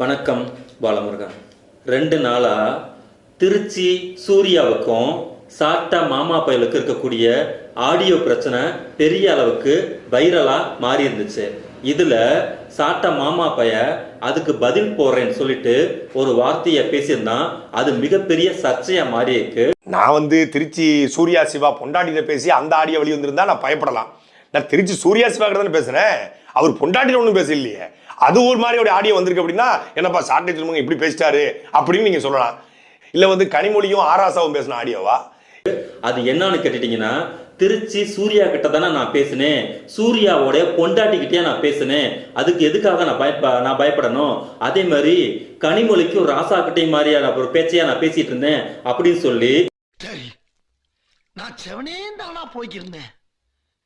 வணக்கம் பாலமுருகன். ரெண்டு நாளாக திருச்சி சூர்யாவுக்கும் சாட்டா மாமா பயலுக்கு இருக்கக்கூடிய ஆடியோ பிரச்சனை பெரிய அளவுக்கு வைரலாக மாறி இருந்துச்சு இதில் சாட்டா மாமா பைய அதுக்கு பதில் போடுறேன்னு சொல்லிட்டு ஒரு வார்த்தையை பேசியிருந்தான். அது மிகப்பெரிய சர்ச்சையாக மாறி இருக்கு நான் வந்து திருச்சி சூர்யா சிவா பொண்டாட்டியில் பேசி அந்த ஆடியோ வெளி வந்திருந்தா நான் பயப்படலாம். நான் திருச்சி சூர்யா சிவா கிட்ட தானே பேசுறேன். அவர் பொண்டாட்டில ஒன்றும் பேச இல்லையே அது ஒரு மாதிரி ஒரு ஆடியோ வந்திருக்கு அப்படின்னா என்னப்பா சாட்டை சொல்லுங்க இப்படி பேசிட்டாரு அப்படின்னு நீங்க சொல்லலாம். இல்ல வந்து கனிமொழியும் ஆராசாவும் பேசின ஆடியோவா அது என்னன்னு கேட்டுட்டீங்கன்னா திருச்சி சூர்யா கிட்ட தானே நான் பேசினேன். சூர்யாவோட பொண்டாட்டிக்கிட்டே நான் பேசினேன். அதுக்கு எதுக்காக நான் பயப்ப நான் பயப்படணும்? அதே மாதிரி கனிமொழிக்கும் ராசா கிட்டையும் மாதிரியான ஒரு பேச்சையா நான் பேசிட்டு இருந்தேன் அப்படின்னு சொல்லி சரி நான் செவனே தானா போய்க்கிருந்தேன்.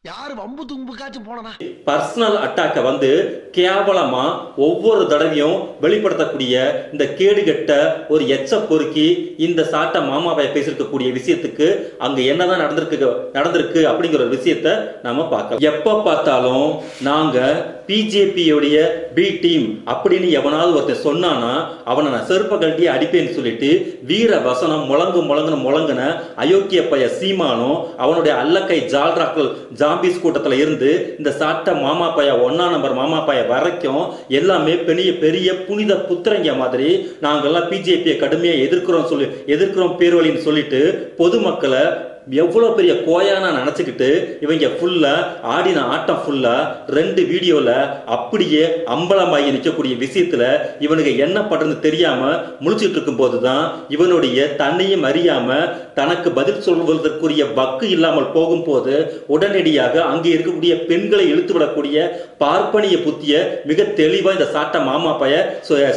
யாரு வம்பு தும்புக்காச்சும் போனனா? பர்சனல் அட்டாக்கை வந்து கேவலமா ஒவ்வொரு தடவையும் வெளிப்படுத்தக்கூடிய இந்த கேடுகட்ட ஒரு எச்ச பொறுக்கி இந்த சாட்ட மாமாவை பேசியிருக்கக்கூடிய விஷயத்துக்கு அங்க என்னதான் நடந்திருக்கு நடந்திருக்கு அப்படிங்கிற ஒரு விஷயத்த நாம பார்க்கலாம். எப்ப பார்த்தாலும் நாங்க பிஜேபியுடைய பி டீம் அப்படின்னு எவனாவது ஒருத்தன் சொன்னானா அவனை நான் செருப்ப கட்டி அடிப்பேன்னு சொல்லிட்டு வீர வசனம் முழங்கு முழங்குன முழங்குன அயோக்கிய பைய சீமானும் அவனுடைய அல்லக்கை ஜால்ராக்கள் ஜாம்பிஸ் கூட்டத்தில் இருந்து இந்த சாட்ட மாமா பைய ஒன்னா நம்பர் மாமா பைய வரைக்கும் எல்லாமே பெரிய பெரிய புனித புத்திரங்க மாதிரி நாங்கெல்லாம் பிஜேபியை கடுமையாக எதிர்க்கிறோம் சொல்லி எதிர்க்கிறோம் பேர்வழின்னு சொல்லிட்டு பொதுமக்களை எவ்வளவு பெரிய கோயானா நினச்சிக்கிட்டு இவங்க ஃபுல்லாக ஆடின ஆட்டம் ஃபுல்லா ரெண்டு வீடியோவில் அப்படியே அம்பலமாகி நிற்கக்கூடிய விஷயத்துல இவனுக்கு என்ன பண்ணுறது தெரியாம முழிச்சிட்டு இருக்கும்போது தான் இவனுடைய தன்னையும் அறியாம தனக்கு பதில் சொல்வதற்குரிய வக்கு இல்லாமல் போகும்போது உடனடியாக அங்கே இருக்கக்கூடிய பெண்களை இழுத்து விடக்கூடிய பார்ப்பனிய புத்திய மிக தெளிவா இந்த சாட்ட மாமா பைய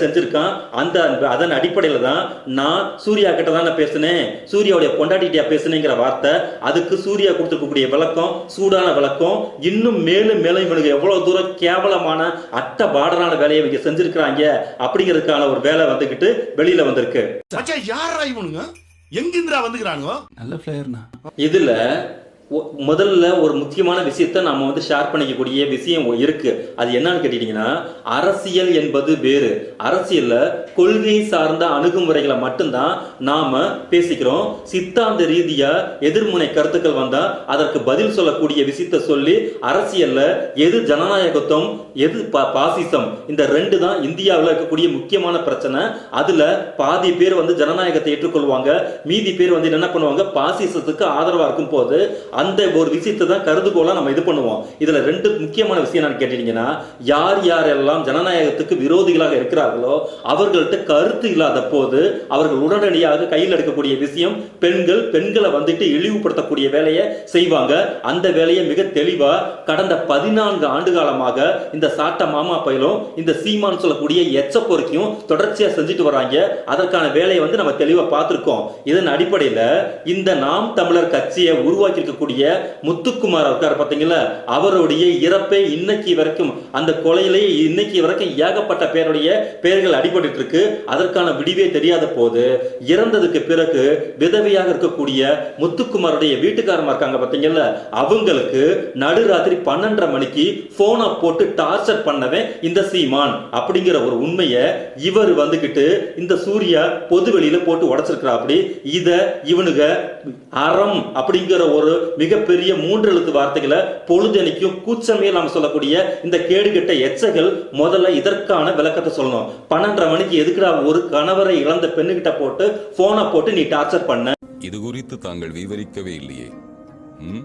செஞ்சிருக்கான். அந்த அதன் அடிப்படையில தான் நான் சூர்யா கிட்ட தான் நான் பேசினேன். சூர்யாவுடைய கொண்டாடிட்டியா பேசுனேங்கிற வார்த்தை. அதுக்கு சூர்யா கொடுத்துருக்கக்கூடிய விளக்கம் சூடான விளக்கம் இன்னும் மேலும் மேலும் இவனுக்கு எவ்வளவு தூரம் கேவலமான அட்ட பாடரான வேலையை இவங்க செஞ்சிருக்கிறாங்க அப்படிங்கிறதுக்கான ஒரு வேலை வந்துகிட்டு வெளியில வந்திருக்கு. யாரா இவனுங்க? எங்கிந்திரா வந்துக்கிறாங்க நல்ல பிளேயர்ண்ணா இதுல முதல்ல ஒரு முக்கியமான விஷயத்த நாம வந்து ஷேர் பண்ணிக்கக்கூடிய விஷயம் இருக்கு. அது என்னன்னு கேட்டீங்கன்னா அரசியல் என்பது வேறு. அரசியல்ல கொள்கை சார்ந்த அணுகுமுறைகளை மட்டும்தான் நாம பேசிக்கிறோம். சித்தாந்த ரீதியா எதிர்முனை கருத்துக்கள் வந்தா அதற்கு பதில் சொல்லக்கூடிய விஷயத்த சொல்லி அரசியல்ல எது ஜனநாயகத்துவம் எது பா- பாசிசம் இந்த ரெண்டு தான் இந்தியாவில் இருக்கக்கூடிய முக்கியமான பிரச்சனை. அதுல பாதி பேர் வந்து ஜனநாயகத்தை ஏற்றுக்கொள்வாங்க. மீதி பேர் வந்து என்ன பண்ணுவாங்க? பாசிசத்துக்கு ஆதரவா இருக்கும் போது அந்த ஒரு விஷயத்தை தான் கருதுகோளாக நம்ம இது பண்ணுவோம். இதுல ரெண்டு முக்கியமான விஷயம் என்னன்னு கேட்டீங்கன்னா யார் யாரெல்லாம் ஜனநாயகத்துக்கு விரோதிகளாக இருக்கிறார்களோ அவர்கள்ட்ட கருத்து இல்லாத போது அவர்கள் உடனடியாக கையில் எடுக்கக்கூடிய விஷயம் பெண்கள் பெண்களை வந்துட்டு இழிவுபடுத்தக்கூடிய வேலையை செய்வாங்க. அந்த வேலையை மிக தெளிவா கடந்த பதினான்கு ஆண்டு காலமாக இந்த சாட்ட மாமா பயிலும் இந்த சீமான் சொல்லக்கூடிய எச்ச பொறுக்கியும் தொடர்ச்சியா செஞ்சுட்டு வராங்க. அதற்கான வேலையை வந்து நம்ம தெளிவா பார்த்திருக்கோம். இதன் அடிப்படையில இந்த நாம் தமிழர் கட்சியை உருவாக்கி இருக்கக்கூடிய முத்துக்குமார் இருக்கார் பாத்தீங்களா அவருடைய இறப்பை இன்னைக்கு வரைக்கும் அந்த கொலையிலே இன்னைக்கு வரைக்கும் ஏகப்பட்ட பேருடைய பெயர்கள் அடிபட்டு இருக்கு அதற்கான விடிவே தெரியாத போது இறந்ததுக்கு பிறகு விதவையாக இருக்கக்கூடிய முத்துக்குமாருடைய வீட்டுக்காரமா இருக்காங்க பார்த்தீங்களா? அவங்களுக்கு நடுராத்திரி பன்னெண்டரை மணிக்கு போனை போட்டு டார்ச்சர் பண்ணவே இந்த சீமான் அப்படிங்கிற ஒரு உண்மையை இவர் வந்துகிட்டு இந்த சூர்யா பொது வெளியில போட்டு உடைச்சிருக்கிறா அப்படி இத இவனுங்க அறம் அப்படிங்கிற ஒரு மிகப்பெரிய மூன்று எழுத்து வார்த்தைகளை பொழுதெனிக்கும் கூச்சமே நாம் சொல்லக்கூடிய இந்த கேடுகட்ட எச்சைகள் முதல்ல இதற்கான விளக்கத்தை சொல்லணும். பன்னெண்டரை மணிக்கு எதுக்குடா ஒரு கணவரை இழந்த பெண்ணுகிட்ட போட்டு போனை போட்டு நீ டார்ச்சர் பண்ண? இது குறித்து தாங்கள் விவரிக்கவே இல்லையே. ம்?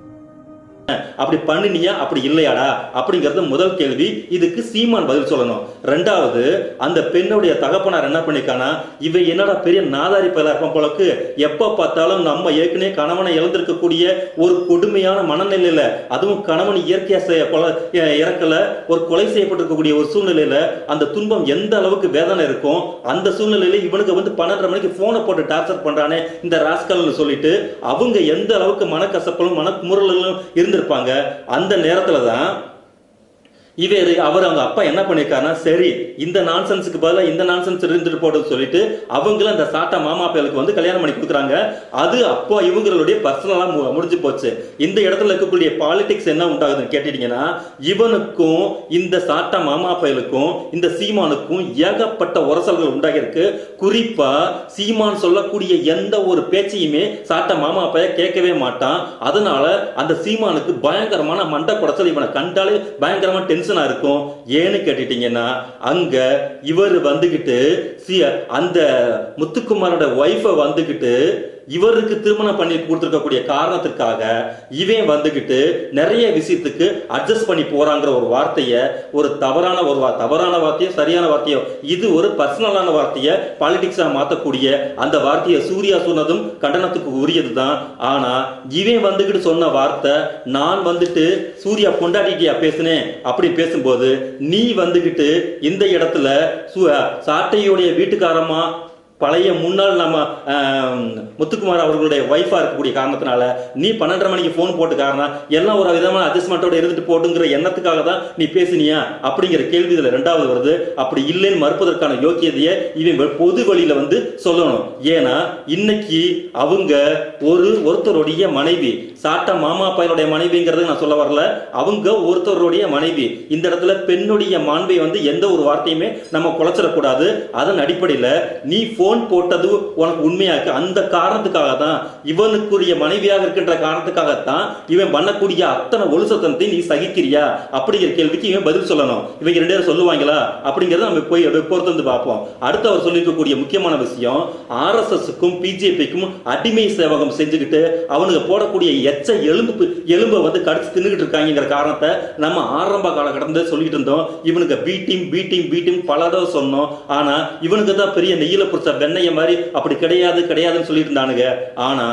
அப்படி பண்ணினியா? அப்படி இல்லையாடா? அப்படிங்கறது முதல் கேள்வி. இதுக்கு சீமான் பதில் சொல்லணும். ரெண்டாவது அந்த பெண்ணுடைய தகப்பனார் என்ன பண்ணிக்கானா இவ என்னடா பெரிய நாதாரி பயிலா இருப்பான் போலக்கு? எப்ப பார்த்தாலும் நம்ம ஏற்கனவே கணவனை இழந்திருக்கக்கூடிய ஒரு கொடுமையான மனநிலையில அதுவும் கணவன் இயற்கையா செய்ய இறக்கல ஒரு கொலை செய்யப்பட்டிருக்கக்கூடிய ஒரு சூழ்நிலையில அந்த துன்பம் எந்த அளவுக்கு வேதனை இருக்கும் அந்த சூழ்நிலையில இவனுக்கு வந்து பன்னெண்டரை மணிக்கு போனை போட்டு டார்ச்சர் பண்றானே இந்த ராஸ்கல்னு சொல்லிட்டு அவங்க எந்த அளவுக்கு மனக்கசப்பலும் மனக்குமுறலும் இருப்பாங்க அந்த நேரத்தில் தான் இவர் அவர் அவங்க அப்பா என்ன பண்ணிருக்காருன்னா சரி இந்த நான்சென்ஸுக்கு பதிலாக இந்த நான்சென்ஸ் இருந்துட்டு போடுறது சொல்லிட்டு அவங்களும் அந்த சாட்டா மாமா பயலுக்கு வந்து கல்யாணம் பண்ணி கொடுக்குறாங்க. அது அப்போ இவங்களுடைய பர்சனலா முடிஞ்சு போச்சு. இந்த இடத்துல இருக்கக்கூடிய பாலிடிக்ஸ் என்ன உண்டாகுதுன்னு கேட்டிட்டீங்கன்னா இவனுக்கும் இந்த சாட்டா மாமா பயலுக்கும் இந்த சீமானுக்கும் ஏகப்பட்ட உரசல்கள் உண்டாகிருக்கு குறிப்பா சீமான் சொல்லக்கூடிய எந்த ஒரு பேச்சையுமே சாட்டா மாமா பைய கேட்கவே மாட்டான். அதனால அந்த சீமானுக்கு பயங்கரமான மண்டை குடச்சல் இவனை கண்டாலே பயங்கரமான டென்ஷன் இருக்கும். ஏன்னு கேட்டுட்டீங்கன்னா அங்க இவர் வந்துகிட்டு சி அந்த முத்துக்குமாரோட ஒய்ஃபை வந்துகிட்டு இவருக்கு திருமணம் பண்ணி கொடுத்துருக்கக்கூடிய காரணத்திற்காக இவன் வந்துகிட்டு நிறைய விஷயத்துக்கு அட்ஜஸ்ட் பண்ணி போறாங்கிற ஒரு வார்த்தையை ஒரு தவறான ஒரு வா- தவறான வார்த்தையோ சரியான வார்த்தையோ இது ஒரு பர்சனலான வார்த்தையை பாலிடிக்ஸாக மாற்றக்கூடிய அந்த வார்த்தையை சூர்யா சொன்னதும் கண்டனத்துக்கு உரியது தான் ஆனால் இவன் வந்துகிட்டு சொன்ன வார்த்தை நான் வந்துட்டு சூர்யா பொண்டாட்டிட்டியா பேசினேன் அப்படி பேசும்போது நீ வந்துகிட்டு இந்த இடத்துல சாட்டையுடைய வீட்டுக்காரமா பழைய முன்னாள் நம்ம முத்துக்குமார் அவர்களுடைய ஒய்ஃபாக இருக்கக்கூடிய காரணத்தினால நீ பன்னெண்டரை மணிக்கு ஃபோன் போட்டு காரணம் எல்லாம் ஒரு விதமான அட்ஜஸ்ட்மெண்ட்டோட இருந்துட்டு போட்டுங்கிற எண்ணத்துக்காக தான் நீ பேசினியா? அப்படிங்கிற கேள்வி இதில் ரெண்டாவது வருது. அப்படி இல்லைன்னு மறுப்பதற்கான யோக்கியதையை இவன் பொது வழியில் வந்து சொல்லணும். ஏன்னா இன்னைக்கு அவங்க ஒரு ஒருத்தருடைய மனைவி சாட்டா மாமா பையனுடைய மனைவிங்கிறது நான் சொல்ல வரல. அவங்க ஒருத்தருடைய மனைவி. இந்த இடத்துல பெண்ணுடைய மாண்பை வந்து எந்த ஒரு வார்த்தையுமே நம்ம குலைச்சிடக்கூடாது அதன் அடிப்படையில் நீ ஃபோன் போட்டது உனக்கு உண்மையாக இருக்கு. அந்த காரணத்துக்காக தான் இவனுக்குரிய மனைவியாக இருக்கின்ற காரணத்துக்காகத்தான் இவன் பண்ணக்கூடிய அத்தனை ஒழுசத்தனத்தை நீ சகிக்கிறியா? அப்படிங்கிற கேள்விக்கு இவன் பதில் சொல்லணும். இவங்க ரெண்டு பேரும் சொல்லுவாங்களா? அப்படிங்கிறத நம்ம போய் அப்படியே பொறுத்து வந்து பார்ப்போம். அடுத்து அவர் சொல்லியிருக்கக்கூடிய முக்கியமான விஷயம் ஆர்எஸ்எஸ்க்கும் பிஜேபிக்கும் அடிமை சேவகம் செஞ்சுக்கிட்டு அவனுக்கு போடக்கூடிய எச்ச எலும்பு எலும்பை வந்து கடிச்சு தின்னுகிட்டு இருக்காங்கிற காரணத்தை நம்ம ஆரம்ப காலகட்டத்தில் சொல்லிட்டு இருந்தோம். இவனுக்கு பீட்டிங் பீட்டிங் பீட்டிங் பல தடவை சொன்னோம். ஆனா இவனுக்கு தான் பெரிய நெய்யில பிடிச்ச வெண்ணைய மாதிரி அப்படி கிடையாது கிடையாதுன்னு சொல்லிட்டு இருந்தானுங்க. ஆனா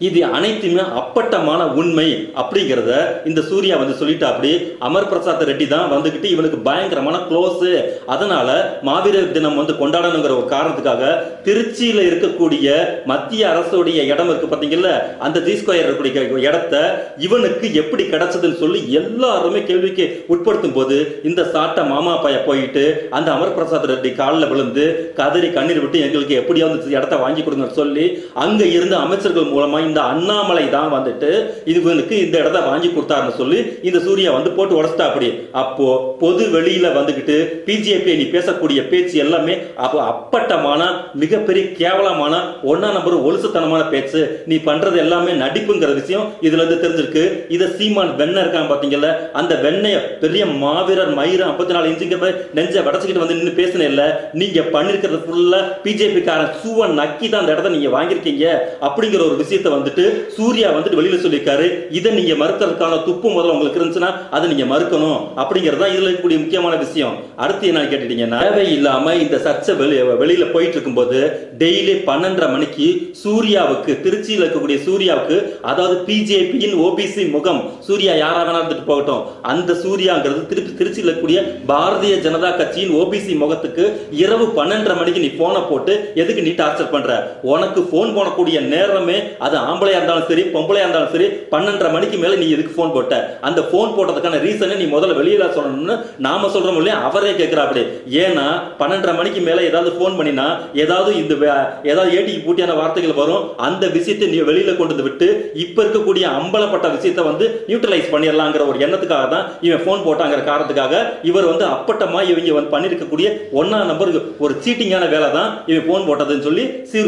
இது அனைத்துமே அப்பட்டமான உண்மை அப்படிங்கிறத இந்த சூர்யா வந்து சொல்லிட்டு. அப்படி அமர் பிரசாத் ரெட்டி தான் வந்துகிட்டு இவனுக்கு பயங்கரமான க்ளோஸ் அதனால மாவீரர் தினம் வந்து கொண்டாடணுங்கிற ஒரு காரணத்துக்காக திருச்சியில் இருக்கக்கூடிய மத்திய அரசுடைய இடம் இருக்கு பார்த்தீங்கல்ல அந்த ஜி ஸ்கொயர் இருக்கக்கூடிய இடத்த இவனுக்கு எப்படி கிடைச்சதுன்னு சொல்லி எல்லாருமே கேள்விக்கு உட்படுத்தும் போது இந்த சாட்டை மாமா பைய போயிட்டு அந்த அமர் பிரசாத் ரெட்டி காலில் விழுந்து கதறி கண்ணீர் விட்டு எங்களுக்கு எப்படியாவது இந்த இடத்த வாங்கி கொடுங்கன்னு சொல்லி அங்கே இருந்து அமைச்சர்கள் மூலமாக இந்த அண்ணாமலை தான் வந்துட்டு இவனுக்கு இந்த இடத்த வாங்கி கொடுத்தாருன்னு சொல்லி இந்த சூர்யா வந்து போட்டு உடச்சிட்டா அப்படி. அப்போ பொது வெளியில வந்துகிட்டு பிஜேபி நீ பேசக்கூடிய பேச்சு எல்லாமே அப்போ அப்பட்டமான மிகப்பெரிய கேவலமான ஒன்னா நம்பர் ஒழுசுத்தனமான பேச்சு. நீ பண்றது எல்லாமே நடிப்புங்கிற விஷயம் இதுல இருந்து தெரிஞ்சிருக்கு. இதை சீமான் வெண்ணை இருக்கான் பாத்தீங்கல்ல அந்த வெண்ணைய பெரிய மாவீரர் மயிரம் ஐம்பத்தி நாலு இன்ச்சுங்கிற நெஞ்ச வடச்சுக்கிட்டு வந்து நின்று பேசின இல்ல. நீங்க பண்ணிருக்கிறது ஃபுல்லா பிஜேபி காரன் சூவன் நக்கி தான் அந்த இடத்த நீங்க வாங்கியிருக்கீங்க. அப்படிங்கிற ஒரு விஷயத்த வந்துட்டு சூர்யா வந்துட்டு வெளியில சொல்லியிருக்காரு இதை நீங்க மறுக்கிறதுக்கான துப்பு முதல்ல உங்களுக்கு இருந்துச்சுன்னா அதை நீங்க மறுக்கணும். அப்படிங்கறது இதுல இருக்கக்கூடிய முக்கியமான விஷயம். அடுத்து என்ன கேட்டுட்டீங்கன்னா தேவை இல்லாம இந்த சர்ச்சை வெளி வெளியில போயிட்டு இருக்கும்போது டெய்லி பன்னெண்டரை மணிக்கு சூர்யாவுக்கு திருச்சியில் இருக்கக்கூடிய சூர்யாவுக்கு அதாவது பிஜேபியின் ஓபிசி முகம் சூர்யா யாரா வேணா இருந்துட்டு போகட்டும் அந்த சூர்யாங்கிறது திருப்பி திருச்சியில் இருக்கக்கூடிய பாரதிய ஜனதா கட்சியின் ஓபிசி முகத்துக்கு இரவு பன்னெண்டரை மணிக்கு நீ போனை போட்டு எதுக்கு நீ டார்ச்சர் பண்ற? உனக்கு போன் போனக்கூடிய நேரமே அது ஆம்பளையா இருந்தாலும் சரி பொம்பளையா இருந்தாலும் சரி பன்னெண்டரை மணிக்கு மேல நீ எதுக்கு போன் போட்ட? அந்த போன் போட்டதுக்கான ரீசனை நீ முதல்ல வெளியில சொல்லணும்னு நாம சொல்றோம் இல்லையா? அவரே கேட்கிறாப்படி ஏன்னா பன்னெண்டரை மணிக்கு மேல ஏதாவது போன் பண்ணினா ஏதாவது இந்த வே- ஏதாவது ஏட்டிக்கு பூட்டியான வார்த்தைகள் வரும். அந்த விஷயத்தை நீ வெளியில கொண்டு வந்து விட்டு இப்ப இருக்கக்கூடிய அம்பலப்பட்ட விஷயத்தை வந்து நியூட்ரலைஸ் பண்ணிடலாங்கிற ஒரு எண்ணத்துக்காக தான் இவன் போன் போட்டாங்கிற காரணத்துக்காக இவர் வந்து அப்பட்டமா இவங்க வந்து பண்ணிருக்கக்கூடிய ஒன்னா நம்பர் ஒரு சீட்டிங்கான வேலை தான் இவன் போன் போட்டதுன்னு சொல்லி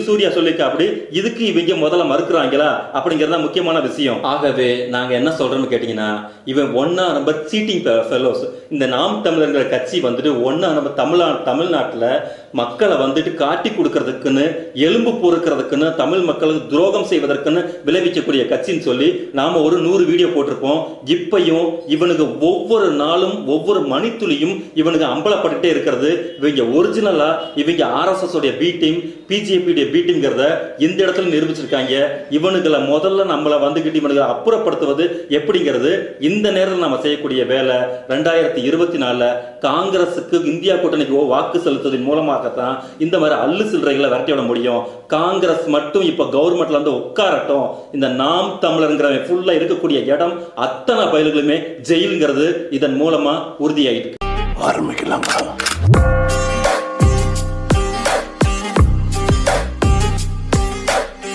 சூர்யா சொல்லியிருக்கா அப்படி இதுக்கு இவங்க முதல்ல பண்றாங்களா அப்படிங்கறது தான் முக்கியமான விஷயம். ஆகவே நாங்க என்ன சொல்றோம்னு கேட்டீங்கன்னா இவன் ஒன்னா நம்பர் சீட்டிங் ஃபெலோஸ் இந்த நாம் தமிழர்கள் கட்சி வந்துட்டு ஒன்னா நம்ம தமிழ்நா தமிழ்நாட்டுல மக்களை வந்துட்டு காட்டி கொடுக்கறதுக்குன்னு எலும்பு பொறுக்கிறதுக்குன்னு தமிழ் மக்களுக்கு துரோகம் செய்வதற்குன்னு விளைவிக்கக்கூடிய கட்சின்னு சொல்லி நாம ஒரு நூறு வீடியோ போட்டிருப்போம். இப்பையும் இவனுக்கு ஒவ்வொரு நாளும் ஒவ்வொரு மணித்துளியும் இவனுக்கு அம்பலப்பட்டுட்டே இருக்கிறது. இவங்க ஒரிஜினலா இவங்க ஆர்எஸ்எஸ் உடைய பி டீம் பிஜேபியுடைய பி டீம்ங்கிறத இந்த இடத்துல நிரூபிச்சிருக்காங்க. இவனுங்களை முதல்ல நம்மளை வந்துகிட்டு இவனுங்களை அப்புறப்படுத்துவது எப்படிங்கிறது இந்த நேரத்தில் நம்ம செய்யக்கூடிய வேலை. ரெண்டாயிரத்தி இருபத்தி நாலில் காங்கிரஸுக்கு இந்தியா கூட்டணிக்கு வாக்கு செலுத்துவதன் மூலமாகத்தான் இந்த மாதிரி அல்லு சில்லறைகளை விரட்டி விட முடியும். காங்கிரஸ் மட்டும் இப்போ கவர்மெண்ட்ல வந்து உட்காரட்டும். இந்த நாம் தமிழருங்கிறவன் ஃபுல்லா இருக்கக்கூடிய இடம் அத்தனை பயல்களுமே ஜெயிலுங்கிறது இதன் மூலமா உறுதியாயிட்டு ஆரம்பிக்கலாம்